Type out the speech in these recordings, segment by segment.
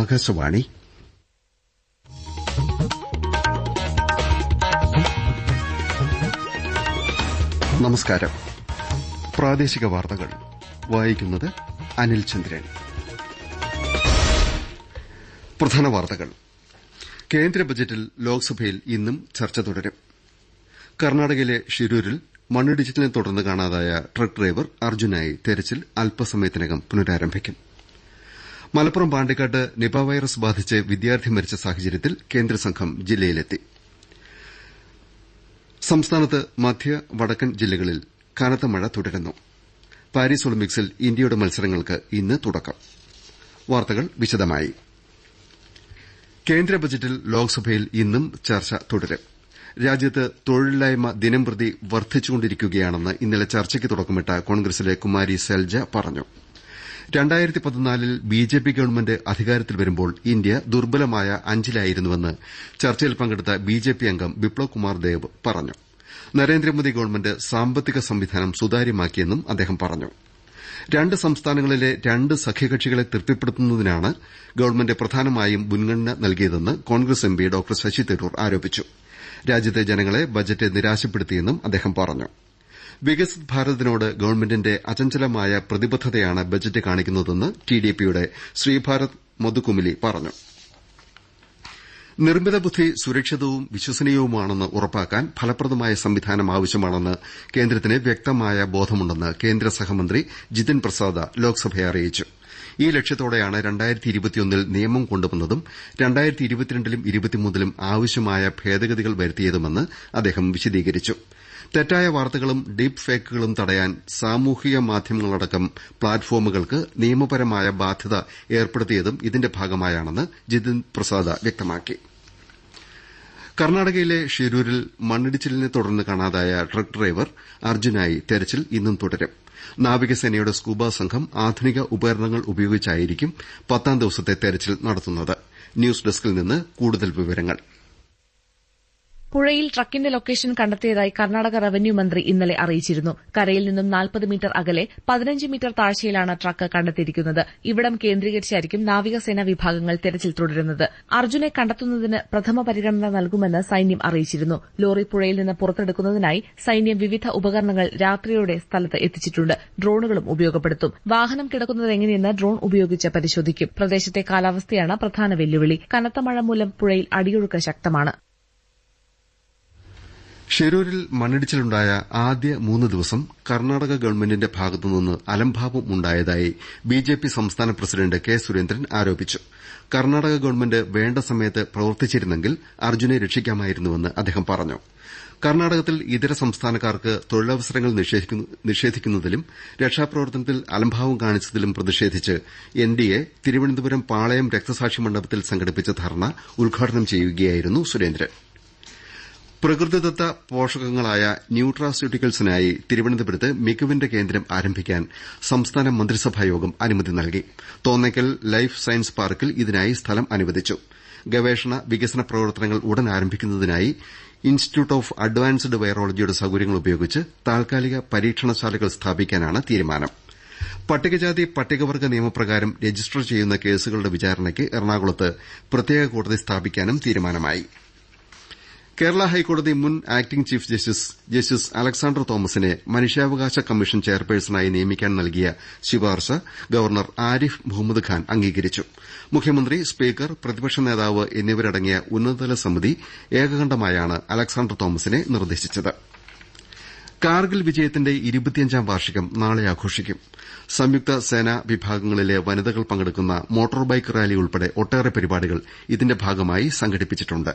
ആകാശവാണി. നമസ്കാരം. പ്രാദേശിക വാർത്തകൾ. വായിക്കുന്നത് അനിൽ ചന്ദ്രൻ. പ്രധാന വാർത്തകൾ. കേന്ദ്ര ബജറ്റിൽ ലോക്സഭയിൽ ഇന്നും ചർച്ച തുടരും. കർണാടകയിലെ ഷിരൂരിൽ മണ്ണിടിച്ചിലിനെ തുടർന്ന് കാണാതായ ട്രക്ക് ഡ്രൈവർ അർജുനായി തെരച്ചിൽ അല്പസമയത്തിനകം പുനരാരംഭിക്കും. മലപ്പുറം പാണ്ടിക്കാട്ട് നിപ വൈറസ് ബാധിച്ച് വിദ്യാർത്ഥി മരിച്ച സാഹചര്യത്തിൽ കേന്ദ്രസംഘം ജില്ലയിലെത്തി. സംസ്ഥാനത്ത് മധ്യ വടക്കൻ ജില്ലകളിൽ കനത്ത മഴ തുടരുന്നു. പാരീസ് ഒളിമ്പിക്സിൽ ഇന്ത്യയുടെ മത്സരങ്ങൾക്ക് ഇന്ന് തുടക്കം. വാർത്തകൾ വിശദമായി. കേന്ദ്ര ബജറ്റിൽ ലോക്സഭയിൽ ഇന്നും ചർച്ച തുടരും. രാജ്യത്ത് തൊഴിലില്ലായ്മ ദിനംപ്രതി വർദ്ധിച്ചുകൊണ്ടിരിക്കുകയാണെന്ന് ഇന്നലെ ചർച്ചയ്ക്ക് തുടക്കമിട്ട കോൺഗ്രസിലെ കുമാരി സെൽജ പറഞ്ഞു. ൽ ബിജെപി ഗവൺമെന്റ് അധികാരത്തിൽ വരുമ്പോൾ ഇന്ത്യ ദുർബലമായ അഞ്ചിലായിരുന്നുവെന്ന് ചർച്ചയിൽ പങ്കെടുത്ത ബിജെപി അംഗം ബിപ്ലവ് കുമാർ ദേവ് പറഞ്ഞു. നരേന്ദ്രമോദി ഗവൺമെന്റ് സാമ്പത്തിക സംവിധാനം സുതാര്യമാക്കിയെന്നും അദ്ദേഹം പറഞ്ഞു. രണ്ട് സംസ്ഥാനങ്ങളിലെ രണ്ട് സഖ്യകക്ഷികളെ തൃപ്തിപ്പെടുത്തുന്നതിനാണ് ഗവൺമെന്റ് പ്രധാനമായും മുൻഗണന നൽകിയതെന്ന് കോൺഗ്രസ് എംപി ഡോ ശശി തരൂർ ആരോപിച്ചു. രാജ്യത്തെ ജനങ്ങളെ ബജറ്റ് നിരാശപ്പെടുത്തിയെന്നും അദ്ദേഹം പറഞ്ഞു. വികസിത് ഭാരതിനോട് ഗവൺമെന്റിന്റെ അചഞ്ചലമായ പ്രതിബദ്ധതയാണ് ബജറ്റ് കാണിക്കുന്നതെന്ന് ടിഡിപിയുടെ ശ്രീഭാരത് മധുകുമിലി പറഞ്ഞു. നിർമ്മിത ബുദ്ധി സുരക്ഷിതവും വിശ്വസനീയവുമാണെന്ന് ഉറപ്പാക്കാൻ ഫലപ്രദമായ സംവിധാനം ആവശ്യമാണെന്ന് കേന്ദ്രത്തിന് വ്യക്തമായ ബോധമുണ്ടെന്ന് കേന്ദ്ര സഹമന്ത്രി ജിതിൻ പ്രസാദ് ലോക്സഭയെ അറിയിച്ചു. ഈ ലക്ഷ്യത്തോടെയാണ് ൽ നിയമം കൊണ്ടുവന്നതും ലും ലും ആവശ്യമായ ഭേദഗതികൾ വരുത്തിയതുമെന്ന് അദ്ദേഹം വിശദീകരിച്ചു. തെറ്റായ വാർത്തകളും ഡീപ് ഫേക്കുകളും തടയാൻ സാമൂഹിക മാധ്യമങ്ങളടക്കം പ്ലാറ്റ്ഫോമുകൾക്ക് നിയമപരമായ ബാധ്യത ഏർപ്പെടുത്തിയതും ഇതിന്റെ ഭാഗമായാണെന്ന് ജിതിൻ പ്രസാദ വ്യക്തമാക്കി. കർണാടകയിലെ ഷിരൂരിൽ മണ്ണിടിച്ചിലിനെ തുടർന്ന് കാണാതായ ട്രക്ക് ഡ്രൈവർ അർജുനായി തെരച്ചിൽ ഇന്നും തുടരും. നാവികസേനയുടെ സ്കൂബ സംഘം ആധുനിക ഉപകരണങ്ങൾ ഉപയോഗിച്ചായിരിക്കും പത്താം ദിവസത്തെ തെരച്ചിൽ നടത്തുന്നത്. ന്യൂസ് ഡെസ്കിൽ നിന്ന് കൂടുതൽ വിവരങ്ങൾ. പുഴയിൽ ട്രക്കിന്റെ ലൊക്കേഷൻ കണ്ടെത്തിയതായി കർണാടക റവന്യൂ മന്ത്രി ഇന്നലെ അറിയിച്ചിരുന്നു. കരയിൽ നിന്നും നാൽപ്പത് മീറ്റർ അകലെ പതിനഞ്ച് മീറ്റർ താഴ്ചയിലാണ് ട്രക്ക് കണ്ടെത്തിയിരിക്കുന്നത്. ഇവിടം കേന്ദ്രീകരിച്ചായിരിക്കും നാവികസേനാ വിഭാഗങ്ങൾ തെരച്ചിൽ തുടരുന്നത്. അർജുനെ കണ്ടെത്തുന്നതിന് പ്രഥമ പരിഗണന നൽകുമെന്ന് സൈന്യം അറിയിച്ചിരുന്നു. ലോറി പുഴയിൽ നിന്ന് പുറത്തെടുക്കുന്നതിനായി സൈന്യം വിവിധ ഉപകരണങ്ങൾ രാത്രിയോടെ സ്ഥലത്ത് എത്തിച്ചിട്ടുണ്ട്. ഡ്രോണുകളും ഉപയോഗപ്പെടുത്തും. വാഹനം കിടക്കുന്നത് കിടക്കുന്നതെങ്ങനെയെന്ന് ഡ്രോൺ ഉപയോഗിച്ച് പരിശോധിക്കും. പ്രദേശത്തെ കാലാവസ്ഥയാണ് പ്രധാന വെല്ലുവിളി. കനത്ത മഴ മൂലം പുഴയിൽ അടിയൊഴുക്ക് ശക്തമാണ്. ഷിരൂരിൽ മണ്ണിടിച്ചിലുണ്ടായ ആദ്യ മൂന്ന് ദിവസം കർണാടക ഗവൺമെന്റിന്റെ ഭാഗത്തുനിന്ന് അലംഭാവം ഉണ്ടായതായി ബിജെപി സംസ്ഥാന പ്രസിഡന്റ് കെ സുരേന്ദ്രൻ ആരോപിച്ചു. കർണാടക ഗവൺമെന്റ് വേണ്ട സമയത്ത് പ്രവർത്തിച്ചിരുന്നെങ്കിൽ അർജുനെ രക്ഷിക്കാമായിരുന്നുവെന്ന് അദ്ദേഹം പറഞ്ഞു. കർണാടകത്തിൽ ഇതര സംസ്ഥാനക്കാർക്ക് തൊഴിലവസരങ്ങൾ നിഷേധിക്കുന്നതിലും രക്ഷാപ്രവർത്തനത്തിൽ അലംഭാവം കാണിച്ചതിലും പ്രതിഷേധിച്ച് എൻഡിഎ തിരുവനന്തപുരം പാളയം രക്തസാക്ഷി മണ്ഡപത്തിൽ സംഘടിപ്പിച്ച ധർണ ഉദ്ഘാടനം ചെയ്യുകയായിരുന്നു സുരേന്ദ്രൻ. പ്രകൃതിദത്ത പോഷകങ്ങളായ ന്യൂട്രാസ്യൂട്ടിക്കൽസിനായി തിരുവനന്തപുരത്ത് മികവിന്റെ കേന്ദ്രം ആരംഭിക്കാൻ സംസ്ഥാന മന്ത്രിസഭായോഗം അനുമതി നൽകി. തോന്നയ്ക്കൽ ലൈഫ് സയൻസ് പാർക്കിൽ ഇതിനായി സ്ഥലം അനുവദിച്ചു. ഗവേഷണ വികസന പ്രവർത്തനങ്ങൾ ഉടൻ ആരംഭിക്കുന്നതിനായി ഇൻസ്റ്റിറ്റ്യൂട്ട് ഓഫ് അഡ്വാൻസ്ഡ് വൈറോളജിയുടെ സൌകര്യങ്ങൾ ഉപയോഗിച്ച് താൽക്കാലിക പരീക്ഷണശാലകൾ സ്ഥാപിക്കാനാണ് തീരുമാനം. പട്ടികജാതി പട്ടികവർഗ നിയമപ്രകാരം രജിസ്റ്റർ ചെയ്യുന്ന കേസുകളുടെ വിചാരണയ്ക്ക് എറണാകുളത്ത് പ്രത്യേക കോടതി സ്ഥാപിക്കാനും തീരുമാനമായി. കേരള ഹൈക്കോടതി മുൻ acting chief justice justice Alexander തോമസിനെ മനുഷ്യാവകാശ കമ്മീഷൻ ചെയർപേഴ്സണായി നിയമിക്കാൻ നൽകിയ ശുപാർശ ഗവർണർ ആരിഫ് മുഹമ്മദ് ഖാൻ അംഗീകരിച്ചു. മുഖ്യമന്ത്രി സ്പീക്കർ പ്രതിപക്ഷ നേതാവ് എന്നിവരടങ്ങിയ ഉന്നതതല സമിതി ഏകകണ്ഠമായാണ് അലക്സാണ്ടർ തോമസിനെ നിർദ്ദേശിച്ചത്. കാർഗിൽ വിജയത്തിന്റെ ഇരുപത്തിയഞ്ചാം വാർഷികം നാളെ ആഘോഷിക്കും. സംയുക്ത സേനാ വിഭാഗങ്ങളിലെ വനിതകൾ പങ്കെടുക്കുന്ന മോട്ടോർ ബൈക്ക് റാലി ഉൾപ്പെടെ ഒട്ടേറെ പരിപാടികൾ ഇതിന്റെ ഭാഗമായി സംഘടിപ്പിച്ചിട്ടുണ്ട്.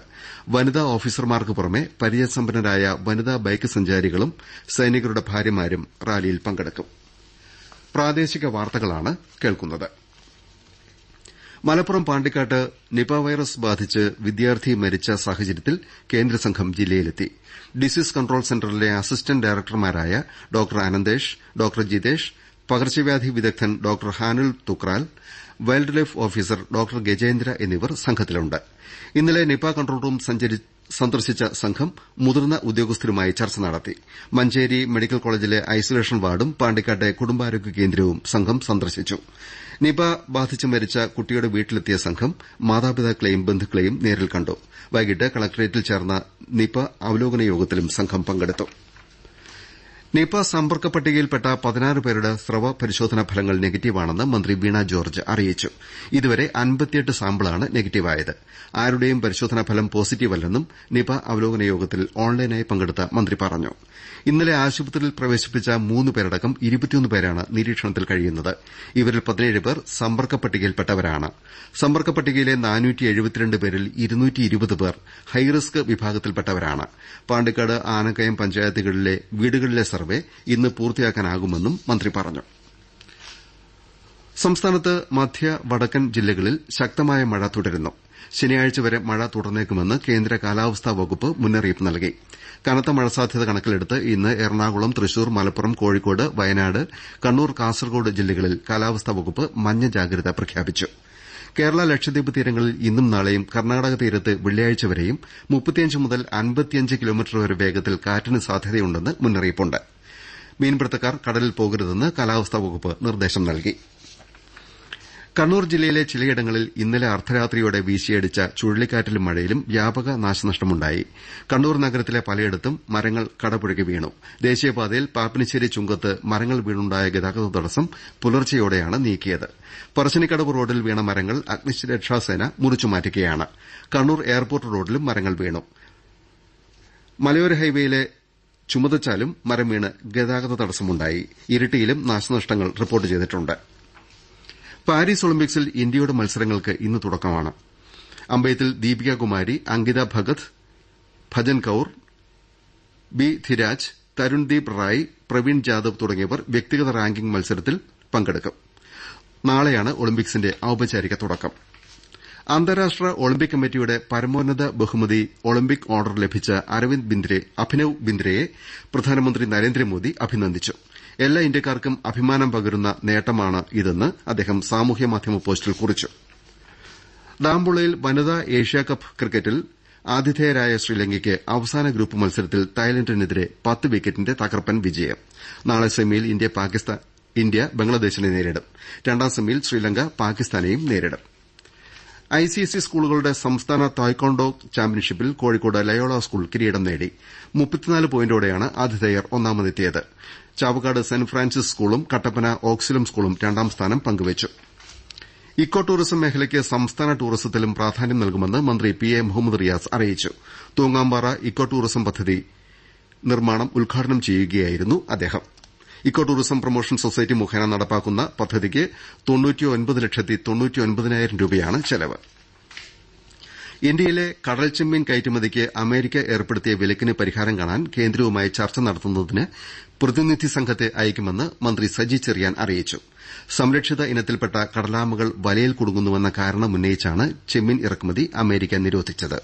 വനിതാ ഓഫീസർമാർക്ക് പുറമെ പരിചയസമ്പന്നരായ വനിതാ ബൈക്ക് സഞ്ചാരികളും സൈനികരുടെ ഭാര്യമാരും റാലിയിൽ പങ്കെടുക്കും. മലപ്പുറം പാണ്ടിക്കാട്ട് നിപ വൈറസ് ബാധിച്ച് വിദ്യാർത്ഥി മരിച്ച സാഹചര്യത്തിൽ കേന്ദ്രസംഘം ജില്ലയിലെത്തി. ഡിസീസ് കൺട്രോൾ സെന്ററിലെ അസിസ്റ്റന്റ് ഡയറക്ടർമാരായ ഡോക്ടർ അനന്തേഷ് ഡോക്ടർ ജിതേഷ് പകർച്ചവ്യാധി വിദഗ്ധൻ doctor Hanul Tukral wild life officer doctor Gajendra എന്നിവർ സംഘത്തിലുണ്ട്. ഇന്നലെ നിപ കൺട്രോൾ റൂം സന്ദർശിച്ച സംഘം മുതിർന്ന ഉദ്യോഗസ്ഥരുമായി ചർച്ച നടത്തി. മഞ്ചേരി മെഡിക്കൽ കോളേജിലെ ഐസൊലേഷൻ വാർഡും പാണ്ടിക്കാട്ടെ കുടുംബാരോഗ്യ കേന്ദ്രവും സംഘം സന്ദർശിച്ചു. നിപ ബാധിച്ച് മരിച്ച കുട്ടിയുടെ വീട്ടിലെത്തിയ സംഘം മാതാപിതാക്കളെയും ബന്ധുക്കളെയും നേരിൽ കണ്ടു. വൈകിട്ട് കളക്ടറേറ്റിൽ ചേർന്ന നിപ അവലോകന യോഗത്തിലും സംഘം പങ്കെടുത്തു. നിപ സമ്പർക്ക പട്ടികയിൽപ്പെട്ട പതിനാറ് പേരുടെ സ്രവ പരിശോധനാ ഫലങ്ങൾ നെഗറ്റീവാണെന്ന് മന്ത്രി വീണ ജോർജ് അറിയിച്ചു. ഇതുവരെ അൻപത്തിയെട്ട് സാമ്പിളാണ് നെഗറ്റീവായത്. ആരുടെയും പരിശോധനാ ഫലം പോസിറ്റീവല്ലെന്നും നിപ അവലോകന യോഗത്തിൽ ഓൺലൈനായി പങ്കെടുത്ത മന്ത്രി പറഞ്ഞു. ഇന്നലെ ആശുപത്രിയിൽ പ്രവേശിപ്പിച്ച മൂന്ന് പേരടക്കം പേരാണ് നിരീക്ഷണത്തിൽ കഴിയുന്നത്. ഇവരിൽ പതിനേഴ് പേർ സമ്പർക്ക പട്ടികയിൽപ്പെട്ടവരാണ്. സമ്പർക്ക പട്ടികയിലെ പേരിൽ പേർ ഹൈറിസ്ക് വിഭാഗത്തിൽപ്പെട്ടവരാണ്. പാണ്ടിക്കാട് ആനക്കയം പഞ്ചായത്തുകളിലെ വീടുകളിലെ സർവേ ഇന്ന് പൂർത്തിയാക്കാനാകുമെന്നും മന്ത്രി പറഞ്ഞു. സംസ്ഥാനത്ത് മധ്യ വടക്കൻ ജില്ലകളിൽ ശക്തമായ മഴ തുടരുന്നു. ശനിയാഴ്ച വരെ മഴ തുടർന്നേക്കുമെന്ന് കേന്ദ്ര കാലാവസ്ഥാ വകുപ്പ് മുന്നറിയിപ്പ് നൽകി. കനത്ത മഴ സാധ്യത കണക്കിലെടുത്ത് ഇന്ന് എറണാകുളം തൃശൂർ മലപ്പുറം കോഴിക്കോട് വയനാട് കണ്ണൂർ കാസർകോട് ജില്ലകളിൽ കാലാവസ്ഥാ വകുപ്പ് മഞ്ഞ ജാഗ്രത പ്രഖ്യാപിച്ചു. കേരള ലക്ഷദ്വീപ് തീരങ്ങളിൽ ഇന്നും നാളെയും കർണാടക തീരത്ത് വെള്ളിയാഴ്ച വരെയും മുപ്പത്തിയഞ്ച് മുതൽ കിലോമീറ്റർ വരെ വേഗത്തിൽ കാറ്റിന് സാധ്യതയുണ്ടെന്ന് മുന്നറിയിപ്പുണ്ട്. മീൻപിടുത്തക്കാർ കടലിൽ പോകരുതെന്ന് കാലാവസ്ഥാ വകുപ്പ് നിർദ്ദേശം നൽകി. കണ്ണൂർ ജില്ലയിലെ ചിലയിടങ്ങളിൽ ഇന്നലെ അർദ്ധരാത്രിയോടെ വീശിയടിച്ച ചുഴലിക്കാറ്റിലും മഴയിലും വ്യാപക നാശനഷ്ടമുണ്ടായി. കണ്ണൂർ നഗരത്തിലെ പലയിടത്തും മരങ്ങൾ കടപുഴകി വീണു. ദേശീയപാതയിൽ പാപ്പിനിശ്ശേരി ചുങ്കത്ത് മരങ്ങൾ വീണുണ്ടായ ഗതാഗത തടസ്സം പുലർച്ചെയോടെയാണ് നീക്കിയത്. പറശ്ശിനിക്കടവ് റോഡിൽ വീണ മരങ്ങൾ അഗ്നിരക്ഷാസേന മുറിച്ചുമാറ്റുകയാണ് കണ്ണൂർ എയർപോർട്ട് റോഡിലും മരങ്ങൾ വീണു. മലയോര ഹൈവേയിലെ ചുമതച്ചാലും മരം വീണ് ഗതാഗത തടസ്സമുണ്ടായി. ഇരിട്ടിയിലും നാശനഷ്ടങ്ങൾ റിപ്പോർട്ട് ചെയ്തിട്ടുണ്ട്. പാരീസ് ഒളിമ്പിക്സിൽ ഇന്ത്യയുടെ മത്സരങ്ങൾക്ക് ഇന്ന് തുടക്കമാണ്. അമ്പയത്തിൽ ദീപിക കുമാരി അങ്കിത ഭഗത് ഭജൻ കൌർ ബി ധിരാജ് തരുൺദീപ് റായ് പ്രവീൺ ജാദവ് തുടങ്ങിയവർ വ്യക്തിഗത റാങ്കിംഗ് മത്സരത്തിൽ പങ്കെടുക്കും. നാളെയാണ് ഒളിമ്പിക്സിന്റെ ഔപചാരിക തുടക്കം. അന്താരാഷ്ട്ര ഒളിമ്പിക് കമ്മിറ്റിയുടെ പരമോന്നത ബഹുമതി ഒളിമ്പിക് ഓർഡർ ലഭിച്ച അഭിനവ് ബിന്ദ്രയെ പ്രധാനമന്ത്രി നരേന്ദ്രമോദി അഭിനന്ദിച്ചു. എല്ലാ ഇന്ത്യക്കാർക്കും അഭിമാനം പകരുന്ന നേട്ടമാണ് ഇതെന്ന് അദ്ദേഹം സാമൂഹ്യ മാധ്യമ പോസ്റ്റിൽ കുറിച്ചു. ദാംബുളയിൽ വനിതാ ഏഷ്യാകപ്പ് ക്രിക്കറ്റിൽ ആതിഥേയരായ ശ്രീലങ്കയ്ക്ക് അവസാന ഗ്രൂപ്പ് മത്സരത്തിൽ തായ്ലന്റിനെതിരെ പത്ത് വിക്കറ്റിന്റെ തകർപ്പൻ വിജയം. നാളെ സെമിയിൽ ഇന്ത്യ ബംഗ്ലാദേശിനെ നേരിടും. രണ്ടാം സെമിയിൽ ശ്രീലങ്ക പാകിസ്ഥാനെയും നേരിടും. ഐസിഎസ്ഇ സ്കൂളുകളുടെ സംസ്ഥാന തായ്ക്കൊണ്ടോ ചാമ്പ്യൻഷിപ്പിൽ കോഴിക്കോട് ലയോള സ്കൂൾ കിരീടം നേടി. പോയിന്റോടെയാണ് ആതിഥേയർ ഒന്നാമതെത്തിയത്. ചാവക്കാട് സെന്റ് ഫ്രാൻസിസ് സ്കൂളും കട്ടപ്പന ഓക്സിലം സ്കൂളും രണ്ടാം സ്ഥാനം പങ്കുവച്ചു. ഇക്കോ ടൂറിസം മേഖലയ്ക്ക് സംസ്ഥാന ടൂറിസത്തിലും പ്രാധാന്യം നൽകുമെന്ന് മന്ത്രി പി എ മുഹമ്മദ് റിയാസ് അറിയിച്ചു. തൂങ്ങാംപാറ ഇക്കോ ടൂറിസം പദ്ധതി നിർമ്മാണം ഉദ്ഘാടനം ചെയ്യുകയായിരുന്നു അദ്ദേഹം. ഇക്കോ ടൂറിസം പ്രൊമോഷൻ സൊസൈറ്റി മുഖേന നടപ്പാക്കുന്ന പദ്ധതിക്ക് രൂപയാണ് ചെലവ്. ഇന്ത്യയിലെ കടൽ ചെമ്മീൻ കയറ്റുമതിക്ക് അമേരിക്ക ഏർപ്പെടുത്തിയ വിലക്കിന് പരിഹാരം കാണാൻ കേന്ദ്രവുമായി ചർച്ച നടത്തുന്നതിന് പ്രതിനിധി സംഘത്തെ അയക്കുമെന്ന് മന്ത്രി സജി ചെറിയാൻ അറിയിച്ചു. സംരക്ഷിത ഇനത്തിൽപ്പെട്ട കടലാമകൾ വലയിൽ കുടുങ്ങുന്നുവെന്ന കാരണമുന്നയിച്ചാണ് ചെമ്മീൻ ഇറക്കുമതി അമേരിക്ക നിരോധിച്ചത്.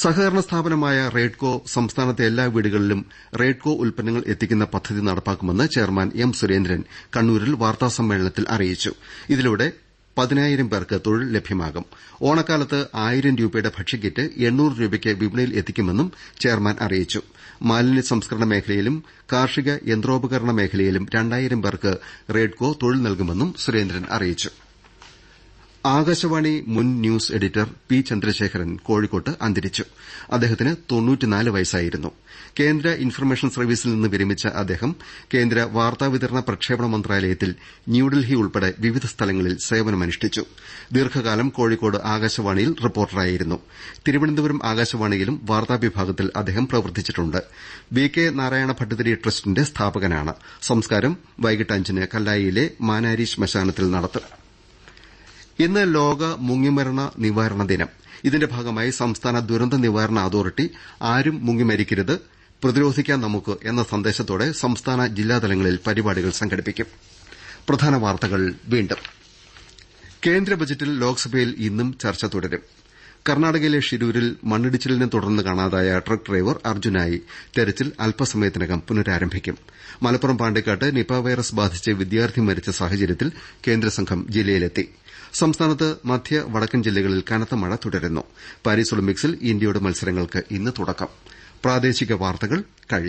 സഹകരണ സ്ഥാപനമായ റെയ്ഡ്കോ സംസ്ഥാനത്തെ എല്ലാ വീടുകളിലും റെയ്ഡ്കോ ഉൽപ്പന്നങ്ങൾ എത്തിക്കുന്ന പദ്ധതി നടപ്പാക്കുമെന്ന് ചെയർമാൻ എം സുരേന്ദ്രൻ കണ്ണൂരിൽ വാർത്താസമ്മേളനത്തിൽ അറിയിച്ചു. ഇതിലൂടെ പതിനായിരം പേർക്ക് തൊഴിൽ ലഭ്യമാകും. ഓണക്കാലത്ത് ആയിരം രൂപയുടെ ഭക്ഷ്യക്കിറ്റ് എണ്ണൂറ് രൂപയ്ക്ക് വിപണിയിൽ എത്തിക്കുമെന്നും ചെയർമാൻ അറിയിച്ചു. മാലിന്യ സംസ്കരണ മേഖലയിലും കാർഷിക യന്ത്രോപകരണ മേഖലയിലും രണ്ടായിരം പേർക്ക് റെയ്ഡ്കോ തൊഴിൽ നൽകുമെന്നും സുരേന്ദ്രൻ അറിയിച്ചു. ആകാശവാണി മുൻ ന്യൂസ് എഡിറ്റർ പി ചന്ദ്രശേഖരൻ കോഴിക്കോട്ട് അന്തരിച്ചു. അദ്ദേഹത്തിന് വയസ്സായിരുന്നു. കേന്ദ്ര ഇൻഫർമേഷൻ സർവീസിൽ നിന്ന് വിരമിച്ച അദ്ദേഹം കേന്ദ്ര വാർത്താവിതരണ പ്രക്ഷേപണ മന്ത്രാലയത്തിൽ ന്യൂഡൽഹി ഉൾപ്പെടെ വിവിധ സ്ഥലങ്ങളിൽ സേവനമനുഷ്ഠിച്ചു. ദീർഘകാലം കോഴിക്കോട് ആകാശവാണിയിൽ റിപ്പോർട്ടറായിരുന്നു. തിരുവനന്തപുരം ആകാശവാണിയിലും വാർത്താ വിഭാഗത്തിൽ അദ്ദേഹം പ്രവർത്തിച്ചിട്ടുണ്ട്. വി കെ നാരായണ ഭട്ടതിരി ട്രസ്റ്റിന്റെ സ്ഥാപകനാണ്. സംസ്കാരം വൈകിട്ട് അഞ്ചിന് കല്ലായിയിലെ മാനാരി ശ്മശാനത്തിൽ നടത്തും. ഇന്ന് ലോക മുങ്ങിമരണ നിവാരണ ദിനം. ഇതിന്റെ ഭാഗമായി സംസ്ഥാന ദുരന്ത നിവാരണ അതോറിറ്റി ആരും മുങ്ങിമരിക്കരുത് പ്രതിരോധിക്കാം നമുക്ക് എന്ന സന്ദേശത്തോടെ സംസ്ഥാന ജില്ലാതലങ്ങളിൽ പരിപാടികൾ സംഘടിപ്പിക്കും. പ്രധാന വാർത്തകൾ വീണ്ടും. കേന്ദ്ര ബജറ്റിൽ ലോക്സഭയിൽ ഇന്നും ചർച്ച തുടരും. കർണാടകയിലെ ഷിരൂരിൽ മണ്ണിടിച്ചിലിനെ തുടർന്ന് കാണാതായ ട്രക്ക് ഡ്രൈവർ അർജുനായി തെരച്ചിൽ അല്പസമയത്തിനകം പുനരാരംഭിക്കും. മലപ്പുറം പാണ്ടിക്കാട്ട് നിപ വൈറസ് ബാധിച്ച് വിദ്യാർത്ഥി മരിച്ച സാഹചര്യത്തിൽ കേന്ദ്രസംഘം ജില്ലയിലെത്തി. സംസ്ഥാനത്ത് മധ്യ വടക്കൻ ജില്ലകളിൽ കനത്ത മഴ തുടരുന്നു. പാരീസ് ഒളിമ്പിക്സിൽ ഇന്ത്യയുടെ മത്സരങ്ങൾക്ക് ഇന്ന് തുടക്കം.